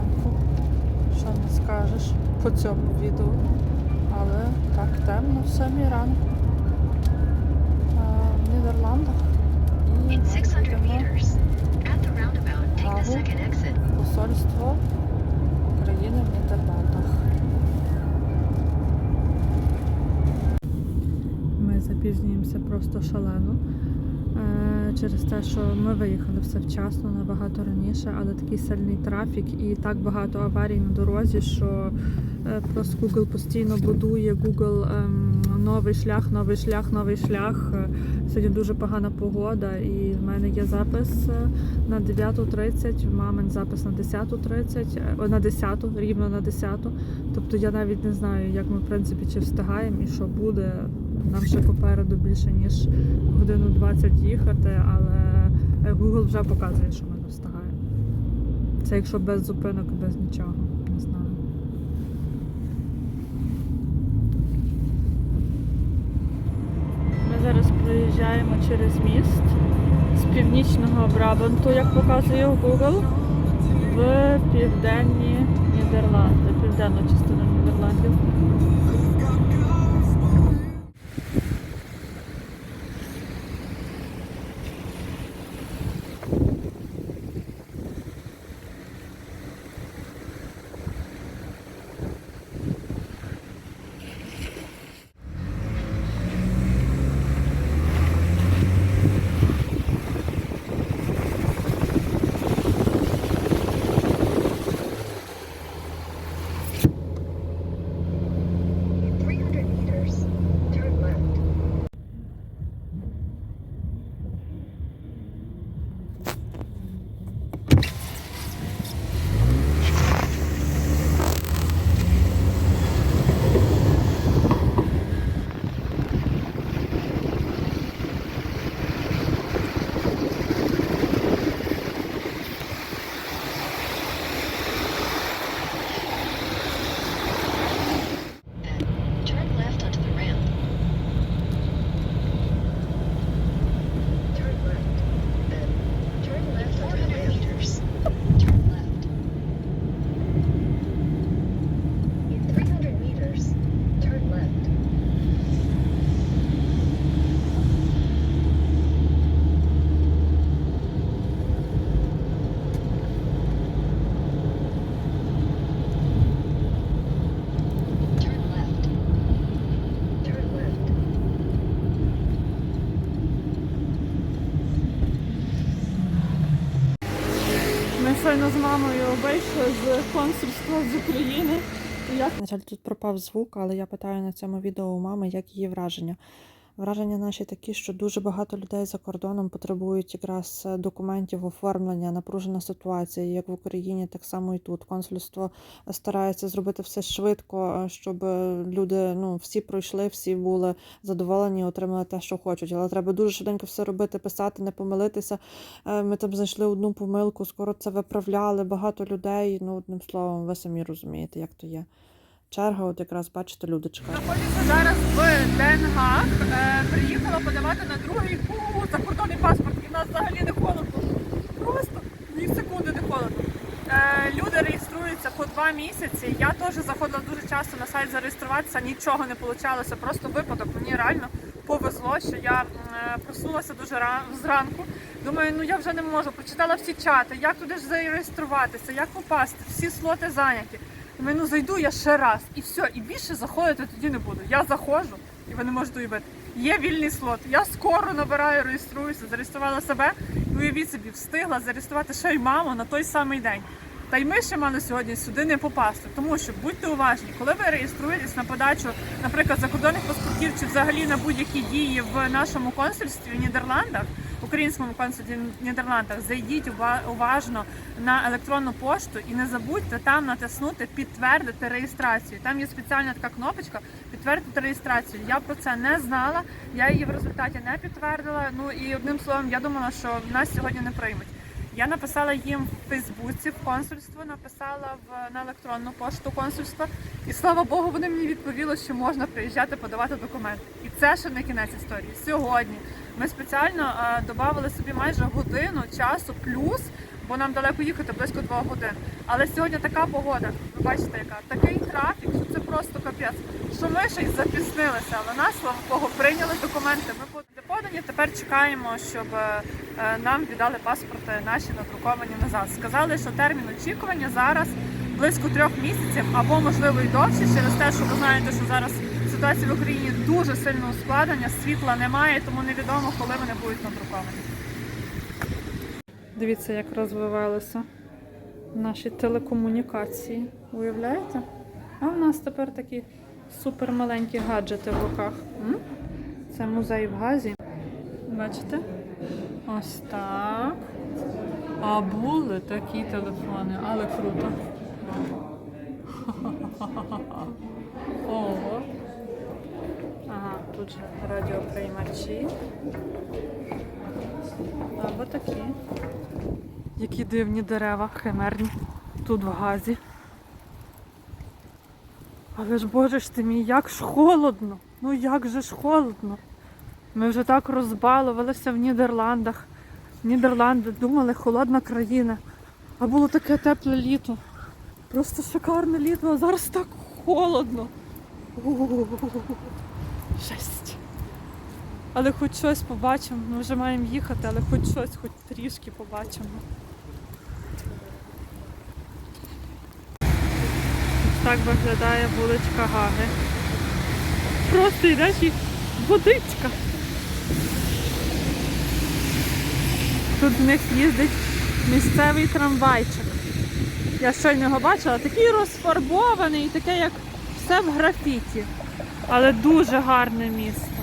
ранку. Що не скажеш по цьому відео. Але так темно в самій ранку. А, в Нідерландах. І In ми 600 йдемо meters, at the roundabout, take the Право. second exit. в посольство України в Нідерландах. Ми запізнюємося просто шалено. Через те, що ми виїхали все вчасно, набагато раніше, але такий сильний трафік і так багато аварій на дорозі, що е, просто Google постійно будує Google ем, новий шлях, новий шлях, новий шлях. Сьогодні дуже погана погода, і в мене є запис е, на 9.30, в мамин запис на 10.30, е, на 10, рівно на 10. Тобто я навіть не знаю, як ми в принципі чи встигаємо і що буде. Нам ще попереду більше ніж годину 20 їхати, але е, Google вже показує, що ми не встигаємо. Це якщо без зупинок, без нічого. Не знаю. Ми зараз проїжджаємо через міст з північного Брабанту, як показує Google, в південні Нідерланди, південну частину Нідерландів. Щойно з мамою вийшли з консульства з України. Я... На жаль, тут пропав звук, але я питаю на цьому відео у мами, як її враження. Враження наші такі, що дуже багато людей за кордоном потребують якраз е, документів, оформлення, напружена ситуація, як в Україні, так само і тут. Консульство старається зробити все швидко, е, щоб е, люди ну, всі пройшли, всі були задоволені, отримали те, що хочуть. Але треба дуже швиденько все робити, писати, не помилитися. Е, Ми там знайшли одну помилку, скоро це виправляли. Багато людей. Ну, одним словом, ви самі розумієте, як то є. Черга, от якраз бачите, люди чекають. Знаходжуся зараз в Haag. Е, приїхала подавати на другий у, закордонний паспорт. І в нас взагалі не холодно. Просто ні секунди не холодно. Е, люди реєструються по два місяці. Я теж заходила дуже часто на сайт зареєструватися, нічого не вийшло. Просто випадок. Мені реально повезло, що я е, проснулася дуже зранку. Думаю, ну я вже не можу. Прочитала всі чати, як туди ж зареєструватися, як попасти, всі слоти зайняті. Думаю, ну зайду я ще раз і все, і більше заходити тоді не буду. Я заходжу, і ви не можете уявити. Є вільний слот. Я скоро набираю, реєструюся, зареєструвала себе. І уявіть собі, встигла зареєструвати ще й маму на той самий день. Та й ми ще мали сьогодні сюди не попасти, тому що будьте уважні, коли ви реєструєтесь на подачу, наприклад, закордонних паспортів чи взагалі на будь-які дії в нашому консульстві в Нідерландах, українському консульстві в Нідерландах, зайдіть уважно на електронну пошту і не забудьте там натиснути підтвердити реєстрацію. Там є спеціальна така кнопочка підтвердити реєстрацію. Я про це не знала, я її в результаті не підтвердила. Ну і одним словом, я думала, що нас сьогодні не приймуть. Я написала їм в Фейсбуці в консульство, написала в на електронну пошту консульства, і слава Богу, вони мені відповіли, що можна приїжджати подавати документи. Це ще не кінець історії. Сьогодні ми спеціально е, додали собі майже годину часу плюс бо нам далеко їхати близько двох годин. Але сьогодні така погода, ви бачите, яка такий трафік, що це просто капець. Що ми ще й запізнилися, але нас, слава Богу, прийняли документи. Ми подані. Тепер чекаємо, щоб е, е, нам віддали паспорти наші надруковані назад. Сказали, що термін очікування зараз близько трьох місяців або можливо і довше, через те, що ви знаєте, що зараз ситуація в Україні дуже сильно ускладнення, світла немає, тому невідомо, коли вони будуть надруковані. Дивіться, як розвивалися наші телекомунікації. Уявляєте? А в нас тепер такі супермаленькі гаджети в руках. Це музей в Газі. Бачите? Ось так. А були такі телефони, але круто. Тут радіоприймачі. Або такі. Які дивні дерева, химерні. Тут в газі. Але ж боже ж ти мій, як ж холодно. Ну як же ж холодно. Ми вже так розбалувалися в Нідерландах. Нідерланди думали, холодна країна. А було таке тепле літо. Просто шикарне літо, а зараз так холодно. Жесть. Але хоч щось побачимо. Ми вже маємо їхати, але хоч щось, хоч трішки побачимо. Так виглядає вуличка Гаги. Просто йдеш і водичка. Тут в них їздить місцевий трамвайчик. Я щойно його бачила, такий розфарбований, таке як все в графіті. Але дуже гарне місто.